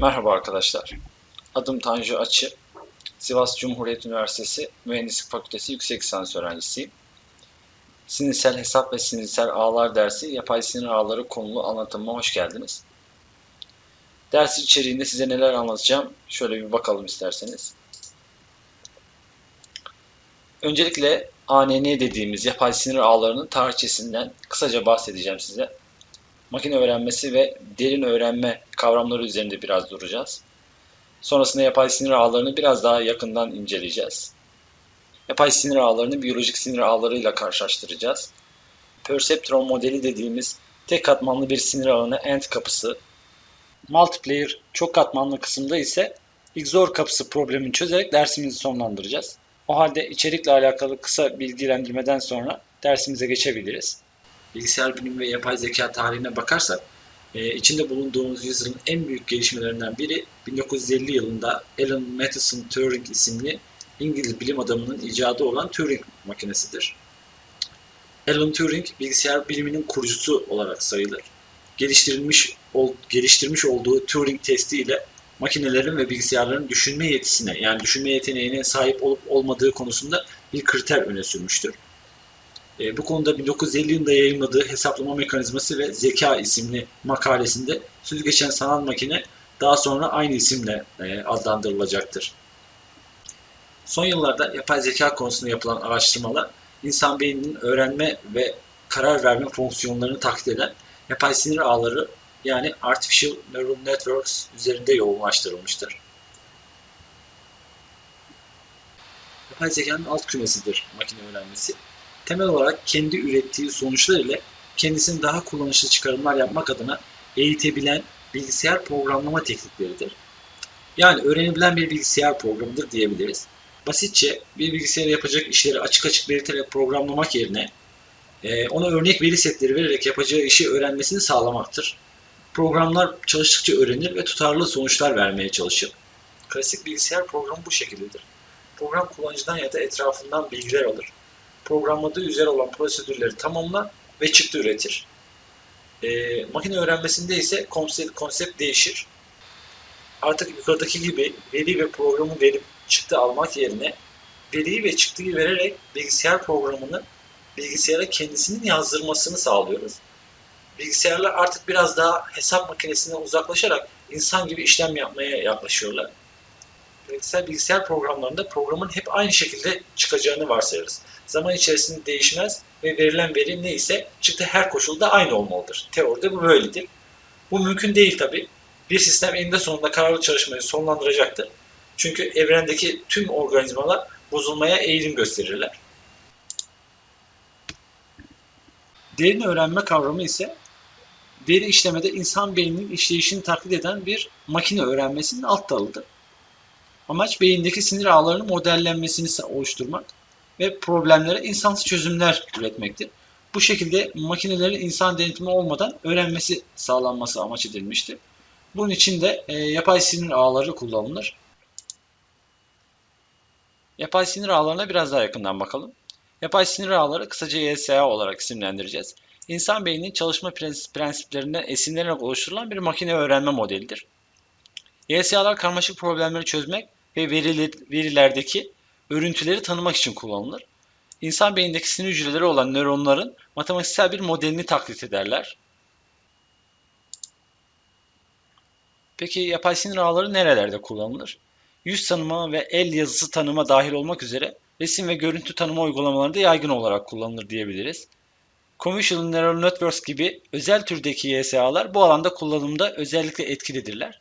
Merhaba arkadaşlar. Adım Tanju Açı. Sivas Cumhuriyet Üniversitesi Mühendislik Fakültesi yüksek lisans öğrencisiyim. Sinirsel hesap ve sinirsel ağlar dersi yapay sinir ağları konulu anlatımıma hoş geldiniz. Ders içeriğinde size neler anlatacağım şöyle bir bakalım isterseniz. Öncelikle ANN dediğimiz yapay sinir ağlarının tarihçesinden kısaca bahsedeceğim size makine öğrenmesi ve derin öğrenme kavramları üzerinde biraz duracağız. Sonrasında yapay sinir ağlarını biraz daha yakından inceleyeceğiz. Yapay sinir ağlarını biyolojik sinir ağlarıyla karşılaştıracağız. Perceptron modeli dediğimiz tek katmanlı bir sinir ağına end kapısı, multiplayer çok katmanlı kısımda ise XOR kapısı problemini çözerek dersimizi sonlandıracağız. O halde içerikle alakalı kısa bilgilendirmeden sonra dersimize geçebiliriz bilgisayar bilimi ve yapay zeka tarihine bakarsak e, içinde bulunduğumuz yüzyılın en büyük gelişmelerinden biri 1950 yılında Alan Matheson Turing isimli İngiliz bilim adamının icadı olan Turing makinesidir. Alan Turing bilgisayar biliminin kurucusu olarak sayılır. Geliştirilmiş ol, geliştirmiş olduğu Turing testi ile makinelerin ve bilgisayarların düşünme yetisine yani düşünme yeteneğine sahip olup olmadığı konusunda bir kriter öne sürmüştür. E, bu konuda 1950 yılında yayınladığı Hesaplama Mekanizması ve Zeka isimli makalesinde söz geçen sanal makine daha sonra aynı isimle e, adlandırılacaktır. Son yıllarda yapay zeka konusunda yapılan araştırmalar insan beyninin öğrenme ve karar verme fonksiyonlarını taklit eden yapay sinir ağları yani Artificial Neural Networks üzerinde yoğunlaştırılmıştır. Yapay zekanın alt kümesidir makine öğrenmesi temel olarak kendi ürettiği sonuçlar ile kendisini daha kullanışlı çıkarımlar yapmak adına eğitebilen bilgisayar programlama teknikleridir. Yani öğrenebilen bir bilgisayar programıdır diyebiliriz. Basitçe bir bilgisayara yapacak işleri açık açık belirterek programlamak yerine e, ona örnek veri setleri vererek yapacağı işi öğrenmesini sağlamaktır. Programlar çalıştıkça öğrenir ve tutarlı sonuçlar vermeye çalışır. Klasik bilgisayar programı bu şekildedir. Program kullanıcıdan ya da etrafından bilgiler alır programladığı üzere olan prosedürleri tamamlar ve çıktı üretir. E, makine öğrenmesinde ise konsept, konsept değişir. Artık yukarıdaki gibi veri ve programı verip çıktı almak yerine veriyi ve çıktıyı vererek bilgisayar programını bilgisayara kendisinin yazdırmasını sağlıyoruz. Bilgisayarlar artık biraz daha hesap makinesinden uzaklaşarak insan gibi işlem yapmaya yaklaşıyorlar. Bilgisayar, bilgisayar programlarında programın hep aynı şekilde çıkacağını varsayarız zaman içerisinde değişmez ve verilen veri neyse çıktı her koşulda aynı olmalıdır. Teoride bu böyledir. Bu mümkün değil tabi. Bir sistem eninde sonunda kararlı çalışmayı sonlandıracaktır. Çünkü evrendeki tüm organizmalar bozulmaya eğilim gösterirler. Derin öğrenme kavramı ise veri işlemede insan beyninin işleyişini taklit eden bir makine öğrenmesinin alt dalıdır. Amaç beyindeki sinir ağlarının modellenmesini oluşturmak ve problemlere insansız çözümler üretmektir. Bu şekilde makinelerin insan denetimi olmadan öğrenmesi sağlanması amaç edilmiştir. Bunun için de e, yapay sinir ağları kullanılır. Yapay sinir ağlarına biraz daha yakından bakalım. Yapay sinir ağları kısaca YSA olarak isimlendireceğiz. İnsan beyninin çalışma prensiplerinden esinlenerek oluşturulan bir makine öğrenme modelidir. YSA'lar karmaşık problemleri çözmek ve verilerdeki örüntüleri tanımak için kullanılır. İnsan beynindeki sinir hücreleri olan nöronların matematiksel bir modelini taklit ederler. Peki yapay sinir ağları nerelerde kullanılır? Yüz tanıma ve el yazısı tanıma dahil olmak üzere resim ve görüntü tanıma uygulamalarında yaygın olarak kullanılır diyebiliriz. Convolutional Neural Networks gibi özel türdeki YSA'lar bu alanda kullanımda özellikle etkilidirler.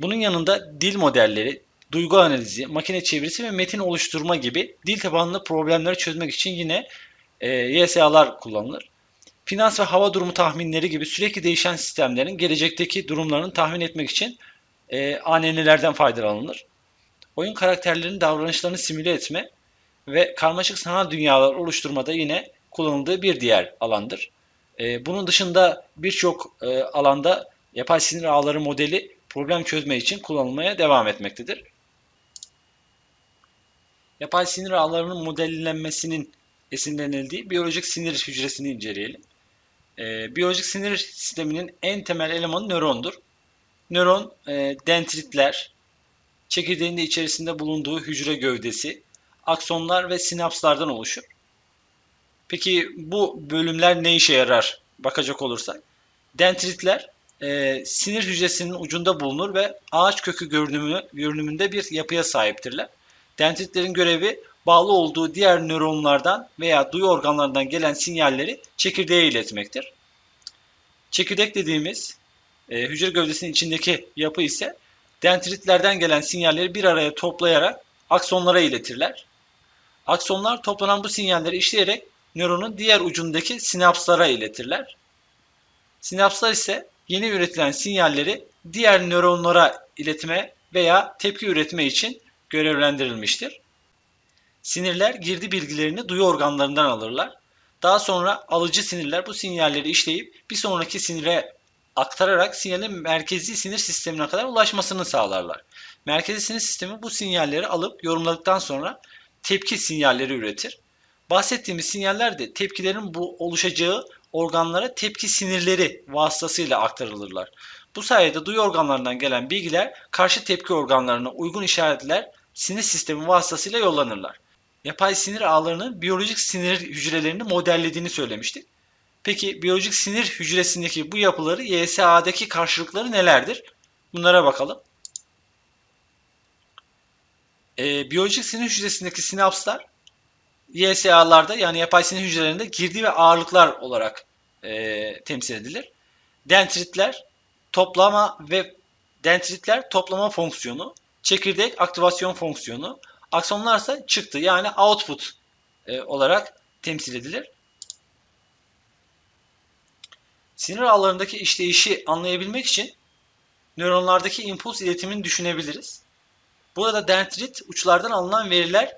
Bunun yanında dil modelleri, duygu analizi, makine çevirisi ve metin oluşturma gibi dil tabanlı problemleri çözmek için yine e, YSA'lar kullanılır. Finans ve hava durumu tahminleri gibi sürekli değişen sistemlerin gelecekteki durumlarını tahmin etmek için e, ANN'lerden faydalanılır. Oyun karakterlerinin davranışlarını simüle etme ve karmaşık sanal dünyalar oluşturmada yine kullanıldığı bir diğer alandır. E, bunun dışında birçok e, alanda yapay sinir ağları modeli problem çözme için kullanılmaya devam etmektedir. Yapay sinir ağlarının modellenmesinin esinlenildiği biyolojik sinir hücresini inceleyelim. Ee, biyolojik sinir sisteminin en temel elemanı nörondur. Nöron e, dendritler, çekirdeğin de içerisinde bulunduğu hücre gövdesi, aksonlar ve sinapslardan oluşur. Peki bu bölümler ne işe yarar bakacak olursak? Dendritler e, sinir hücresinin ucunda bulunur ve ağaç kökü görünümü, görünümünde bir yapıya sahiptirler. Dendritlerin görevi bağlı olduğu diğer nöronlardan veya duyu organlarından gelen sinyalleri çekirdeğe iletmektir. Çekirdek dediğimiz e, hücre gövdesinin içindeki yapı ise dendritlerden gelen sinyalleri bir araya toplayarak aksonlara iletirler. Aksonlar toplanan bu sinyalleri işleyerek nöronun diğer ucundaki sinapslara iletirler. Sinapslar ise yeni üretilen sinyalleri diğer nöronlara iletme veya tepki üretme için görevlendirilmiştir. Sinirler girdi bilgilerini duyu organlarından alırlar. Daha sonra alıcı sinirler bu sinyalleri işleyip bir sonraki sinire aktararak sinyalin merkezi sinir sistemine kadar ulaşmasını sağlarlar. Merkezi sinir sistemi bu sinyalleri alıp yorumladıktan sonra tepki sinyalleri üretir. Bahsettiğimiz sinyaller de tepkilerin bu oluşacağı organlara tepki sinirleri vasıtasıyla aktarılırlar. Bu sayede duyu organlarından gelen bilgiler karşı tepki organlarına uygun işaretler sinir sistemi vasıtasıyla yollanırlar. Yapay sinir ağlarının biyolojik sinir hücrelerini modellediğini söylemiştik. Peki biyolojik sinir hücresindeki bu yapıları YSA'daki karşılıkları nelerdir? Bunlara bakalım. Ee, biyolojik sinir hücresindeki sinapslar YSA'larda yani yapay sinir hücrelerinde girdi ve ağırlıklar olarak e, temsil edilir. Dendritler toplama ve dendritler toplama fonksiyonu, çekirdek aktivasyon fonksiyonu, aksonlar ise çıktı yani output e, olarak temsil edilir. Sinir ağlarındaki işleyişi anlayabilmek için nöronlardaki impuls iletimini düşünebiliriz. Burada dendrit uçlardan alınan veriler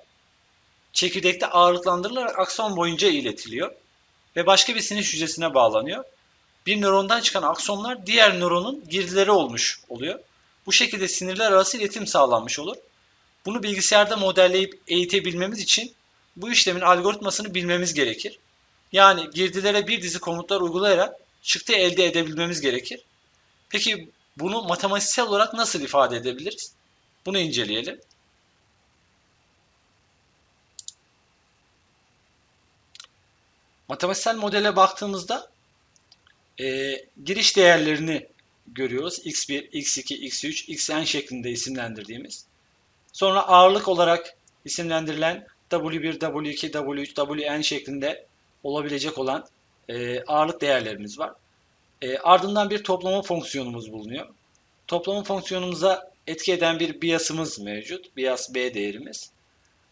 çekirdekte ağırlıklandırılarak akson boyunca iletiliyor ve başka bir sinir hücresine bağlanıyor. Bir nörondan çıkan aksonlar diğer nöronun girdileri olmuş oluyor. Bu şekilde sinirler arası iletim sağlanmış olur. Bunu bilgisayarda modelleyip eğitebilmemiz için bu işlemin algoritmasını bilmemiz gerekir. Yani girdilere bir dizi komutlar uygulayarak çıktı elde edebilmemiz gerekir. Peki bunu matematiksel olarak nasıl ifade edebiliriz? Bunu inceleyelim. Matematiksel modele baktığımızda e, giriş değerlerini görüyoruz. x1, x2, x3, xn şeklinde isimlendirdiğimiz. Sonra ağırlık olarak isimlendirilen W1, W2, W3, Wn şeklinde olabilecek olan e, ağırlık değerlerimiz var. E, ardından bir toplama fonksiyonumuz bulunuyor. Toplama fonksiyonumuza etki eden bir biasımız mevcut. Bias B değerimiz.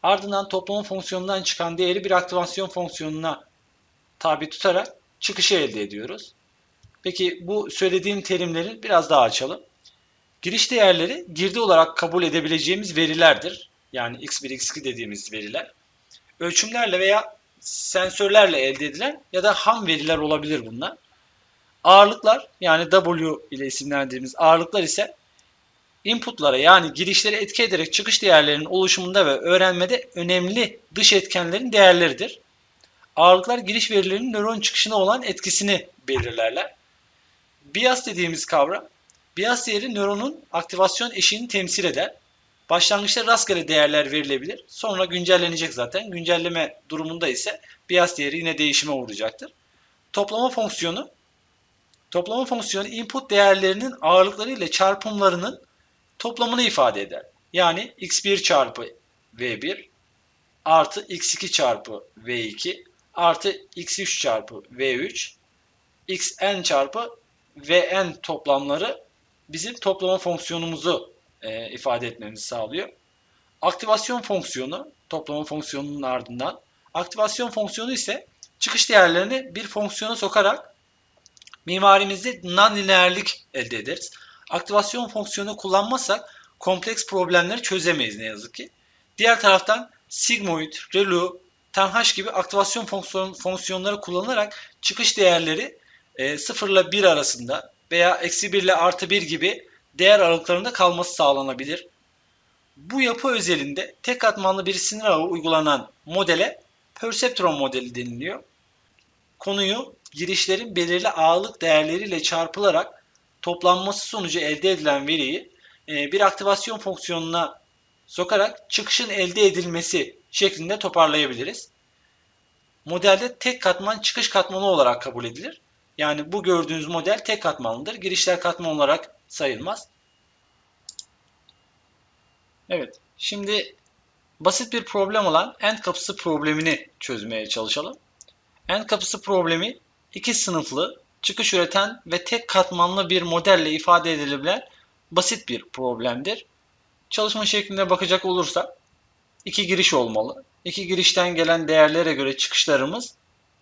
Ardından toplama fonksiyonundan çıkan değeri bir aktivasyon fonksiyonuna tabi tutarak çıkışı elde ediyoruz. Peki bu söylediğim terimleri biraz daha açalım. Giriş değerleri girdi olarak kabul edebileceğimiz verilerdir. Yani x1, x2 dediğimiz veriler. Ölçümlerle veya sensörlerle elde edilen ya da ham veriler olabilir bunlar. Ağırlıklar yani W ile isimlendirdiğimiz ağırlıklar ise inputlara yani girişlere etki ederek çıkış değerlerinin oluşumunda ve öğrenmede önemli dış etkenlerin değerleridir. Ağırlıklar giriş verilerinin nöron çıkışına olan etkisini belirlerler. Bias dediğimiz kavram, bias değeri nöronun aktivasyon eşiğini temsil eder. Başlangıçta rastgele değerler verilebilir. Sonra güncellenecek zaten. Güncelleme durumunda ise bias değeri yine değişime uğrayacaktır. Toplama fonksiyonu Toplama fonksiyonu input değerlerinin ağırlıkları ile çarpımlarının toplamını ifade eder. Yani x1 çarpı v1 artı x2 çarpı v2 artı x3 çarpı v3 xn çarpı vn toplamları bizim toplama fonksiyonumuzu e, ifade etmemizi sağlıyor. Aktivasyon fonksiyonu toplama fonksiyonunun ardından aktivasyon fonksiyonu ise çıkış değerlerini bir fonksiyona sokarak mimarimizde non-lineerlik elde ederiz. Aktivasyon fonksiyonu kullanmazsak kompleks problemleri çözemeyiz ne yazık ki. Diğer taraftan sigmoid, relu, tenhash gibi aktivasyon fonksiyon, fonksiyonları kullanarak çıkış değerleri e, 0 ile 1 arasında veya eksi 1 ile artı 1 gibi değer aralıklarında kalması sağlanabilir. Bu yapı özelinde tek katmanlı bir sinir ağı uygulanan modele perceptron modeli deniliyor. Konuyu girişlerin belirli ağırlık değerleriyle çarpılarak toplanması sonucu elde edilen veriyi e, bir aktivasyon fonksiyonuna sokarak çıkışın elde edilmesi şeklinde toparlayabiliriz. Modelde tek katman çıkış katmanı olarak kabul edilir. Yani bu gördüğünüz model tek katmanlıdır. Girişler katman olarak sayılmaz. Evet. Şimdi basit bir problem olan AND kapısı problemini çözmeye çalışalım. AND kapısı problemi iki sınıflı, çıkış üreten ve tek katmanlı bir modelle ifade edilebilen basit bir problemdir. Çalışma şeklinde bakacak olursak iki giriş olmalı. İki girişten gelen değerlere göre çıkışlarımız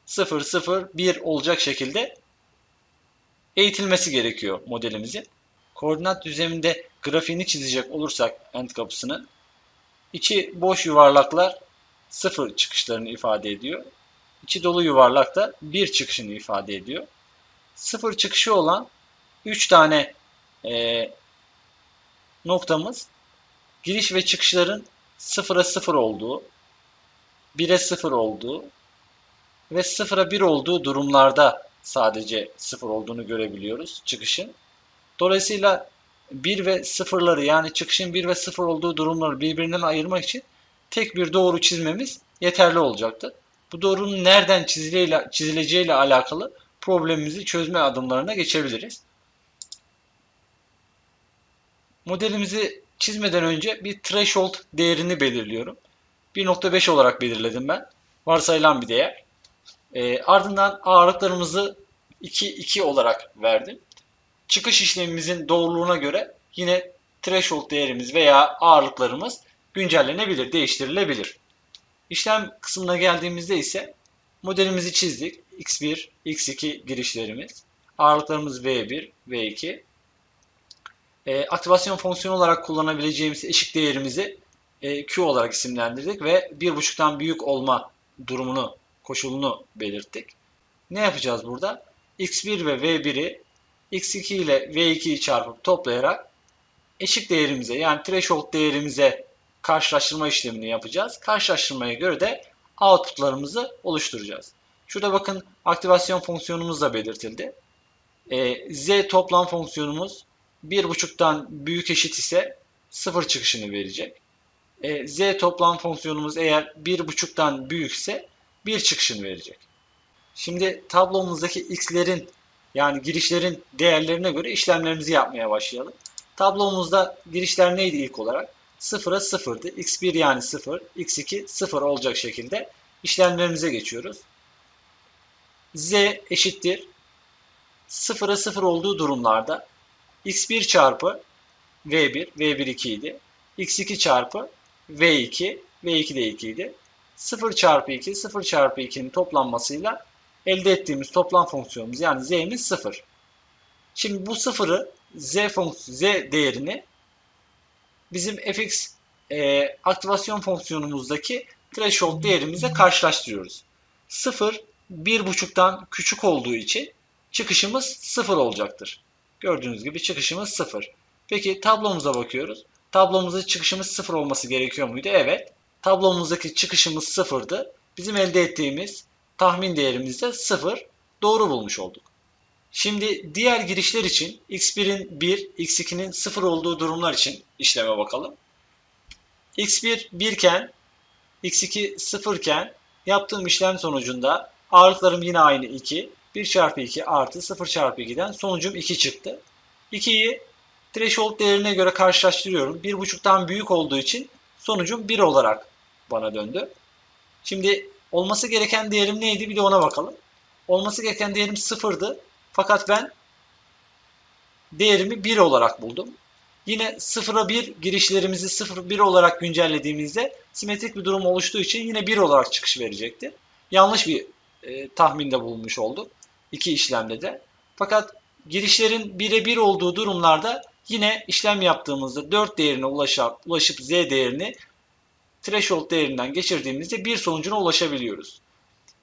0, 0, 1 olacak şekilde eğitilmesi gerekiyor modelimizin. Koordinat düzleminde grafiğini çizecek olursak AND kapısının içi boş yuvarlaklar 0 çıkışlarını ifade ediyor. İçi dolu yuvarlak da 1 çıkışını ifade ediyor. 0 çıkışı olan 3 tane e, noktamız giriş ve çıkışların 0'a 0 olduğu, 1'e 0 olduğu ve 0'a 1 olduğu durumlarda sadece 0 olduğunu görebiliyoruz çıkışın. Dolayısıyla 1 ve 0'ları yani çıkışın 1 ve 0 olduğu durumları birbirinden ayırmak için tek bir doğru çizmemiz yeterli olacaktır. Bu doğrunun nereden çizileceğiyle alakalı problemimizi çözme adımlarına geçebiliriz. Modelimizi çizmeden önce bir threshold değerini belirliyorum. 1.5 olarak belirledim ben. Varsayılan bir değer. E, ardından ağırlıklarımızı 2, 2 olarak verdim. Çıkış işlemimizin doğruluğuna göre yine threshold değerimiz veya ağırlıklarımız güncellenebilir, değiştirilebilir. İşlem kısmına geldiğimizde ise modelimizi çizdik. X1, X2 girişlerimiz. Ağırlıklarımız V1, V2. E, aktivasyon fonksiyonu olarak kullanabileceğimiz eşik değerimizi e, Q olarak isimlendirdik ve 1.5'tan büyük olma durumunu, koşulunu belirttik. Ne yapacağız burada? X1 ve V1'i X2 ile V2'yi çarpıp toplayarak eşik değerimize yani threshold değerimize karşılaştırma işlemini yapacağız. Karşılaştırmaya göre de outputlarımızı oluşturacağız. Şurada bakın aktivasyon fonksiyonumuz da belirtildi. E, Z toplam fonksiyonumuz 1.5'tan büyük eşit ise 0 çıkışını verecek. E, Z toplam fonksiyonumuz eğer 1.5'tan büyükse 1 çıkışını verecek. Şimdi tablomuzdaki x'lerin yani girişlerin değerlerine göre işlemlerimizi yapmaya başlayalım. Tablomuzda girişler neydi ilk olarak? 0'a 0'dı. x1 yani 0, x2 0 olacak şekilde işlemlerimize geçiyoruz. z eşittir 0'a 0 olduğu durumlarda x1 çarpı v1, v1 2 idi. x2 çarpı v2, v2 de 2 idi. 0 çarpı 2, 0 çarpı 2'nin toplanmasıyla elde ettiğimiz toplam fonksiyonumuz yani z'miz 0. Şimdi bu sıfırı z fonksiyon z değerini bizim fx e, aktivasyon fonksiyonumuzdaki threshold değerimizle karşılaştırıyoruz. 0 1.5'tan küçük olduğu için çıkışımız 0 olacaktır. Gördüğünüz gibi çıkışımız 0. Peki tablomuza bakıyoruz. Tablomuzda çıkışımız 0 olması gerekiyor muydu? Evet. Tablomuzdaki çıkışımız 0'dı. Bizim elde ettiğimiz tahmin değerimiz de 0. Doğru bulmuş olduk. Şimdi diğer girişler için x1'in 1, x2'nin 0 olduğu durumlar için işleme bakalım. x1 1 iken, x2 0 iken yaptığım işlem sonucunda ağırlıklarım yine aynı 2. 1 çarpı 2 artı 0 çarpı 2'den sonucum 2 çıktı. 2'yi threshold değerine göre karşılaştırıyorum. 1.5'tan büyük olduğu için sonucum 1 olarak bana döndü. Şimdi olması gereken değerim neydi bir de ona bakalım. Olması gereken değerim 0'dı. Fakat ben değerimi 1 olarak buldum. Yine 0'a 1 girişlerimizi 0-1 olarak güncellediğimizde simetrik bir durum oluştuğu için yine 1 olarak çıkış verecekti. Yanlış bir e, tahminde bulmuş olduk. iki işlemde de. Fakat girişlerin 1'e 1 olduğu durumlarda yine işlem yaptığımızda 4 değerine ulaşıp, ulaşıp z değerini threshold değerinden geçirdiğimizde bir sonucuna ulaşabiliyoruz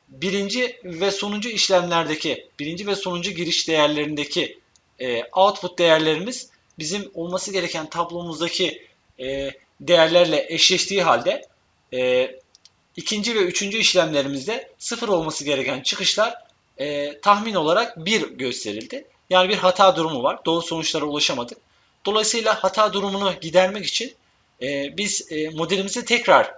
birinci ve sonuncu işlemlerdeki, birinci ve sonuncu giriş değerlerindeki e, output değerlerimiz bizim olması gereken tablomuzdaki e, değerlerle eşleştiği halde e, ikinci ve üçüncü işlemlerimizde sıfır olması gereken çıkışlar e, tahmin olarak bir gösterildi. Yani bir hata durumu var. Doğru sonuçlara ulaşamadık. Dolayısıyla hata durumunu gidermek için e, biz e, modelimizi tekrar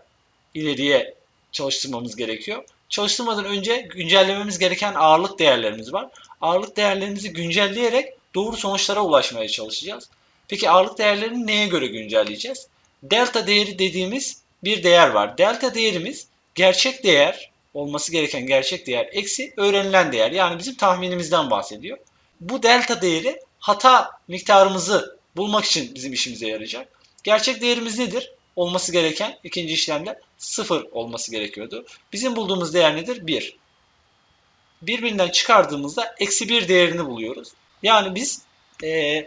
ileriye çalıştırmamız gerekiyor. Çalıştırmadan önce güncellememiz gereken ağırlık değerlerimiz var. Ağırlık değerlerimizi güncelleyerek doğru sonuçlara ulaşmaya çalışacağız. Peki ağırlık değerlerini neye göre güncelleyeceğiz? Delta değeri dediğimiz bir değer var. Delta değerimiz gerçek değer olması gereken gerçek değer eksi öğrenilen değer. Yani bizim tahminimizden bahsediyor. Bu delta değeri hata miktarımızı bulmak için bizim işimize yarayacak. Gerçek değerimiz nedir? Olması gereken ikinci işlemde 0 olması gerekiyordu. Bizim bulduğumuz değer nedir? 1. Birbirinden çıkardığımızda eksi 1 değerini buluyoruz. Yani biz e,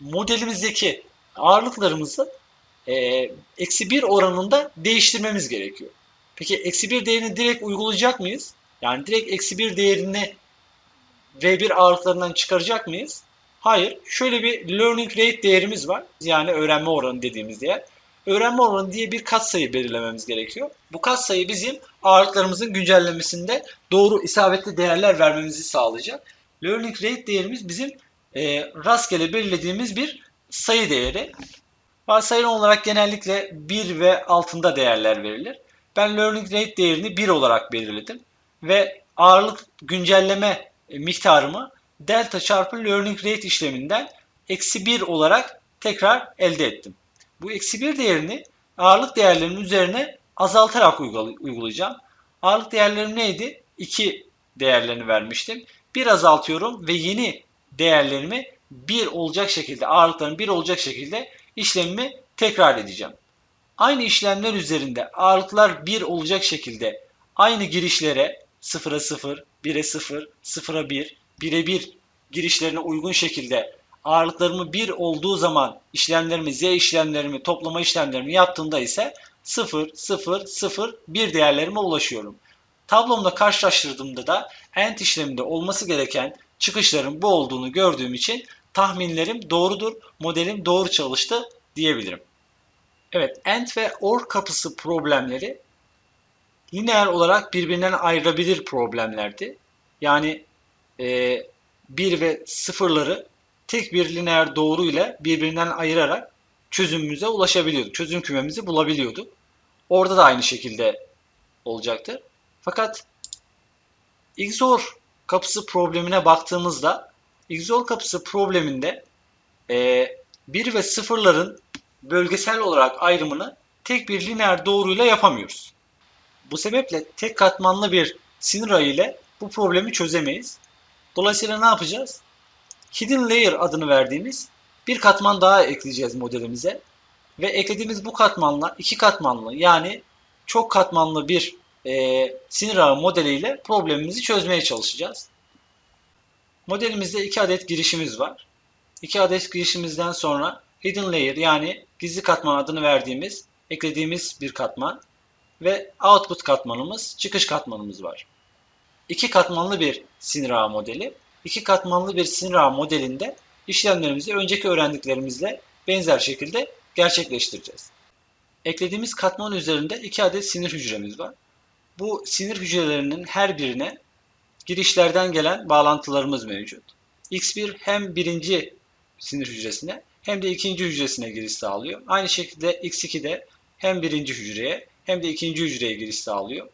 modelimizdeki ağırlıklarımızı e, eksi 1 oranında değiştirmemiz gerekiyor. Peki eksi 1 değerini direkt uygulayacak mıyız? Yani direkt eksi 1 değerini V1 ağırlıklarından çıkaracak mıyız? Hayır. Şöyle bir learning rate değerimiz var. Yani öğrenme oranı dediğimiz değer. Öğrenme oranı diye bir katsayı belirlememiz gerekiyor. Bu katsayı bizim ağırlıklarımızın güncellemesinde doğru isabetli değerler vermemizi sağlayacak. Learning rate değerimiz bizim e, rastgele belirlediğimiz bir sayı değeri. Varsayılan olarak genellikle 1 ve altında değerler verilir. Ben learning rate değerini 1 olarak belirledim ve ağırlık güncelleme miktarımı delta çarpı learning rate işleminden eksi 1 olarak tekrar elde ettim. Bu eksi 1 değerini ağırlık değerlerinin üzerine azaltarak uygulayacağım. Ağırlık değerlerim neydi? 2 değerlerini vermiştim. 1 azaltıyorum ve yeni değerlerimi 1 olacak şekilde, ağırlıkların 1 olacak şekilde işlemimi tekrar edeceğim. Aynı işlemler üzerinde ağırlıklar 1 olacak şekilde aynı girişlere 0'a 0, 1'e 0, 0'a 1, 1'e 1 girişlerine uygun şekilde ağırlıklarımı 1 olduğu zaman işlemlerimi, z işlemlerimi, toplama işlemlerimi yaptığımda ise 0, 0, 0, 1 değerlerime ulaşıyorum. Tablomda karşılaştırdığımda da AND işleminde olması gereken çıkışların bu olduğunu gördüğüm için tahminlerim doğrudur, modelim doğru çalıştı diyebilirim. Evet, AND ve OR kapısı problemleri lineer olarak birbirinden ayrılabilir problemlerdi. Yani e, 1 ve sıfırları tek bir lineer doğru ile birbirinden ayırarak çözümümüze ulaşabiliyorduk. Çözüm kümemizi bulabiliyorduk. Orada da aynı şekilde olacaktı. Fakat XOR kapısı problemine baktığımızda XOR kapısı probleminde e, 1 ve sıfırların bölgesel olarak ayrımını tek bir lineer doğruyla yapamıyoruz. Bu sebeple tek katmanlı bir sinir ağı ile bu problemi çözemeyiz. Dolayısıyla ne yapacağız? Hidden Layer adını verdiğimiz bir katman daha ekleyeceğiz modelimize. Ve eklediğimiz bu katmanla iki katmanlı yani çok katmanlı bir e, sinir ağı modeliyle problemimizi çözmeye çalışacağız. Modelimizde iki adet girişimiz var. İki adet girişimizden sonra Hidden Layer yani gizli katman adını verdiğimiz eklediğimiz bir katman ve output katmanımız, çıkış katmanımız var. İki katmanlı bir sinir ağı modeli. İki katmanlı bir sinir ağı modelinde işlemlerimizi önceki öğrendiklerimizle benzer şekilde gerçekleştireceğiz. Eklediğimiz katman üzerinde iki adet sinir hücremiz var. Bu sinir hücrelerinin her birine girişlerden gelen bağlantılarımız mevcut. X1 hem birinci sinir hücresine hem de ikinci hücresine giriş sağlıyor. Aynı şekilde X2 de hem birinci hücreye hem de ikinci hücreye giriş sağlıyor.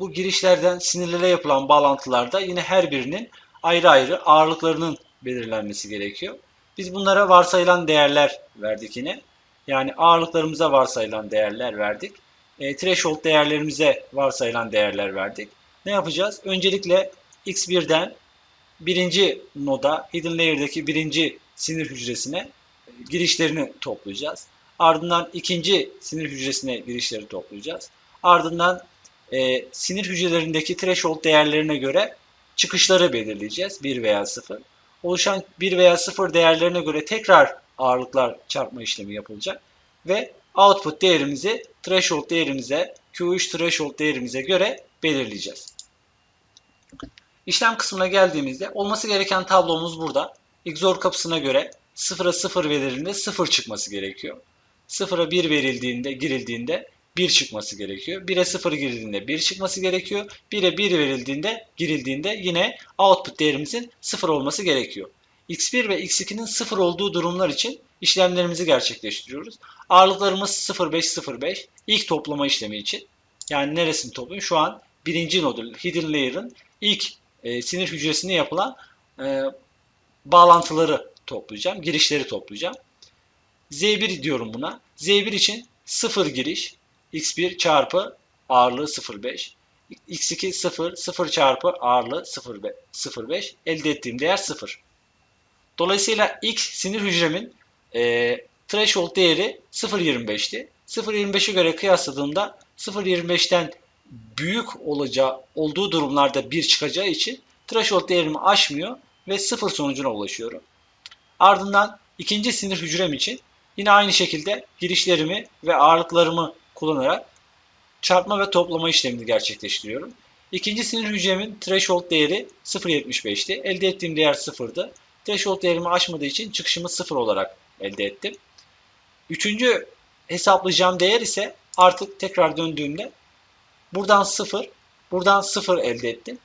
Bu girişlerden sinirlere yapılan bağlantılarda yine her birinin ayrı ayrı ağırlıklarının belirlenmesi gerekiyor. Biz bunlara varsayılan değerler verdik yine. Yani ağırlıklarımıza varsayılan değerler verdik. E, threshold değerlerimize varsayılan değerler verdik. Ne yapacağız? Öncelikle X1'den birinci noda, hidden layer'daki birinci sinir hücresine girişlerini toplayacağız. Ardından ikinci sinir hücresine girişleri toplayacağız. Ardından e, sinir hücrelerindeki threshold değerlerine göre çıkışları belirleyeceğiz. 1 veya 0. Oluşan 1 veya 0 değerlerine göre tekrar ağırlıklar çarpma işlemi yapılacak. Ve output değerimizi threshold değerimize, Q3 threshold değerimize göre belirleyeceğiz. İşlem kısmına geldiğimizde olması gereken tablomuz burada. XOR kapısına göre 0'a 0 verildiğinde 0 çıkması gerekiyor. 0'a 1 verildiğinde, girildiğinde 1 çıkması gerekiyor. 1'e 0 girildiğinde 1 çıkması gerekiyor. 1'e 1 verildiğinde girildiğinde yine output değerimizin 0 olması gerekiyor. x1 ve x2'nin 0 olduğu durumlar için işlemlerimizi gerçekleştiriyoruz. Ağırlıklarımız 0,5-0,5 ilk toplama işlemi için. Yani neresini toplayayım? Şu an birinci nodül hidden layer'ın ilk e, sinir hücresine yapılan e, bağlantıları toplayacağım. Girişleri toplayacağım. Z1 diyorum buna. Z1 için 0 giriş x1 çarpı ağırlığı 0,5 x2 0 0 çarpı ağırlığı 0,5 elde ettiğim değer 0. Dolayısıyla ilk sinir hücremin e, threshold değeri 0.25'ti. 0.25'e göre kıyasladığımda 0.25'ten büyük olacağı olduğu durumlarda 1 çıkacağı için threshold değerimi aşmıyor ve 0 sonucuna ulaşıyorum. Ardından ikinci sinir hücrem için yine aynı şekilde girişlerimi ve ağırlıklarımı kullanarak çarpma ve toplama işlemini gerçekleştiriyorum. İkinci sinir hücremin threshold değeri 0.75'ti. Elde ettiğim değer 0'dı. Threshold değerimi aşmadığı için çıkışımı 0 olarak elde ettim. Üçüncü hesaplayacağım değer ise artık tekrar döndüğümde buradan 0, buradan 0 elde ettim.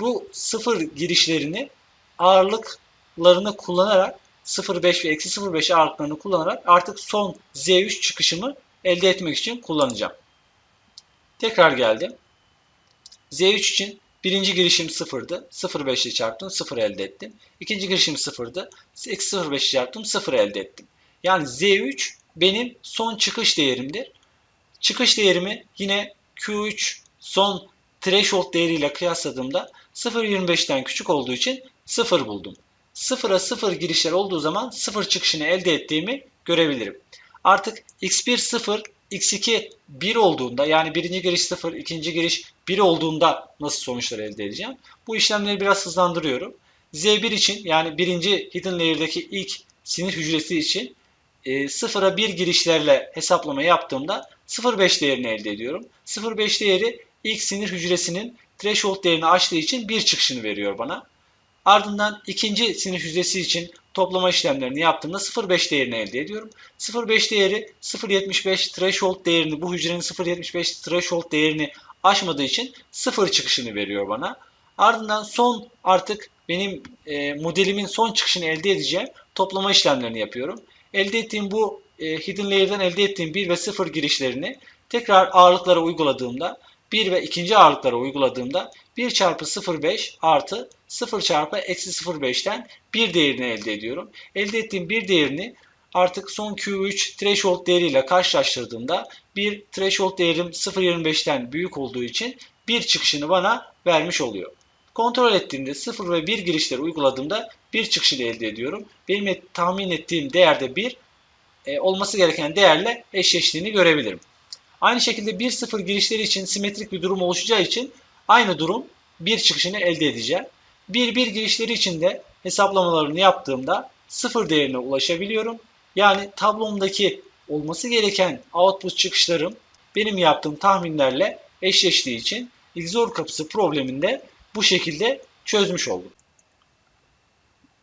Bu 0 girişlerini ağırlıklarını kullanarak 0.5 ve eksi 0.5 ağırlıklarını kullanarak artık son Z3 çıkışımı elde etmek için kullanacağım. Tekrar geldim. Z3 için birinci girişim 0'dı. 0.5 ile çarptım 0 elde ettim. İkinci girişim 0'dı. Eksi 0.5 çarptım 0 elde ettim. Yani Z3 benim son çıkış değerimdir. Çıkış değerimi yine Q3 son threshold değeriyle kıyasladığımda 0.25'ten küçük olduğu için 0 buldum. 0'a 0 girişler olduğu zaman 0 çıkışını elde ettiğimi görebilirim. Artık x1 0, x2 1 olduğunda yani birinci giriş 0, ikinci giriş 1 olduğunda nasıl sonuçlar elde edeceğim? Bu işlemleri biraz hızlandırıyorum. Z1 için yani birinci hidden layer'daki ilk sinir hücresi için 0'a e, 1 girişlerle hesaplama yaptığımda 0.5 değerini elde ediyorum. 0.5 değeri ilk sinir hücresinin threshold değerini aştığı için 1 çıkışını veriyor bana. Ardından ikinci sinir hücresi için toplama işlemlerini yaptığımda 0.5 değerini elde ediyorum. 0.5 değeri 0.75 threshold değerini bu hücrenin 0.75 threshold değerini aşmadığı için 0 çıkışını veriyor bana. Ardından son artık benim e, modelimin son çıkışını elde edeceğim toplama işlemlerini yapıyorum. Elde ettiğim bu e, hidden layer'dan elde ettiğim 1 ve 0 girişlerini tekrar ağırlıklara uyguladığımda 1 ve ikinci ağırlıklara uyguladığımda 1 çarpı 0.5 artı 0 çarpı eksi 0.5'ten 1 değerini elde ediyorum. Elde ettiğim bir değerini artık son Q3 threshold değeriyle karşılaştırdığımda bir threshold değerim 0.25'ten büyük olduğu için bir çıkışını bana vermiş oluyor. Kontrol ettiğimde 0 ve 1 girişleri uyguladığımda bir çıkışını elde ediyorum. Benim tahmin ettiğim değerde 1 e, olması gereken değerle eşleştiğini görebilirim. Aynı şekilde 1-0 girişleri için simetrik bir durum oluşacağı için aynı durum 1 çıkışını elde edeceğim. 1-1 girişleri için de hesaplamalarını yaptığımda 0 değerine ulaşabiliyorum. Yani tablomdaki olması gereken output çıkışlarım benim yaptığım tahminlerle eşleştiği için XOR kapısı probleminde bu şekilde çözmüş oldum.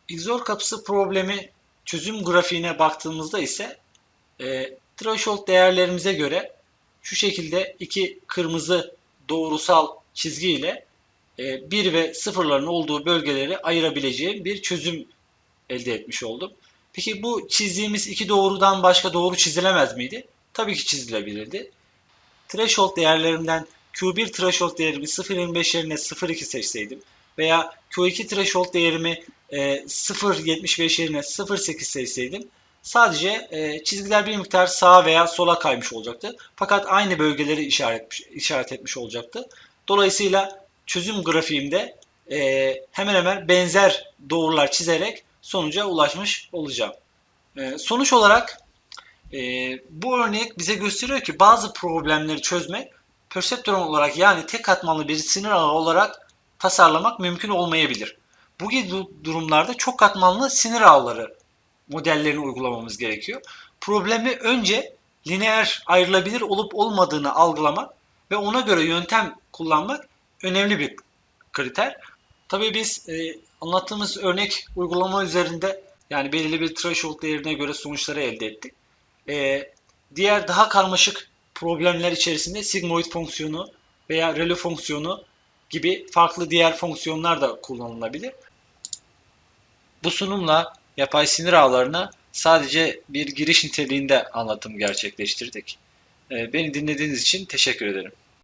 XOR kapısı problemi çözüm grafiğine baktığımızda ise e, threshold değerlerimize göre şu şekilde iki kırmızı doğrusal çizgi ile 1 e, ve 0'ların olduğu bölgeleri ayırabileceğim bir çözüm elde etmiş oldum. Peki bu çizdiğimiz iki doğrudan başka doğru çizilemez miydi? Tabii ki çizilebilirdi. Threshold değerlerimden Q1 threshold değerimi 0.25 yerine 0.2 seçseydim veya Q2 threshold değerimi 0.75 e, yerine 0.8 seçseydim sadece e, çizgiler bir miktar sağa veya sola kaymış olacaktı. Fakat aynı bölgeleri işaret etmiş olacaktı. Dolayısıyla çözüm grafiğimde e, hemen hemen benzer doğrular çizerek sonuca ulaşmış olacağım. sonuç olarak bu örnek bize gösteriyor ki bazı problemleri çözmek perseptron olarak yani tek katmanlı bir sinir ağı olarak tasarlamak mümkün olmayabilir. Bu gibi durumlarda çok katmanlı sinir ağları modellerini uygulamamız gerekiyor. Problemi önce lineer ayrılabilir olup olmadığını algılamak ve ona göre yöntem kullanmak önemli bir kriter. Tabii biz e, anlattığımız örnek uygulama üzerinde yani belirli bir threshold değerine göre sonuçları elde ettik. E, diğer daha karmaşık problemler içerisinde sigmoid fonksiyonu veya relo fonksiyonu gibi farklı diğer fonksiyonlar da kullanılabilir. Bu sunumla yapay sinir ağlarına sadece bir giriş niteliğinde anlatım gerçekleştirdik. Ee, Beni dinlediğiniz için teşekkür ederim.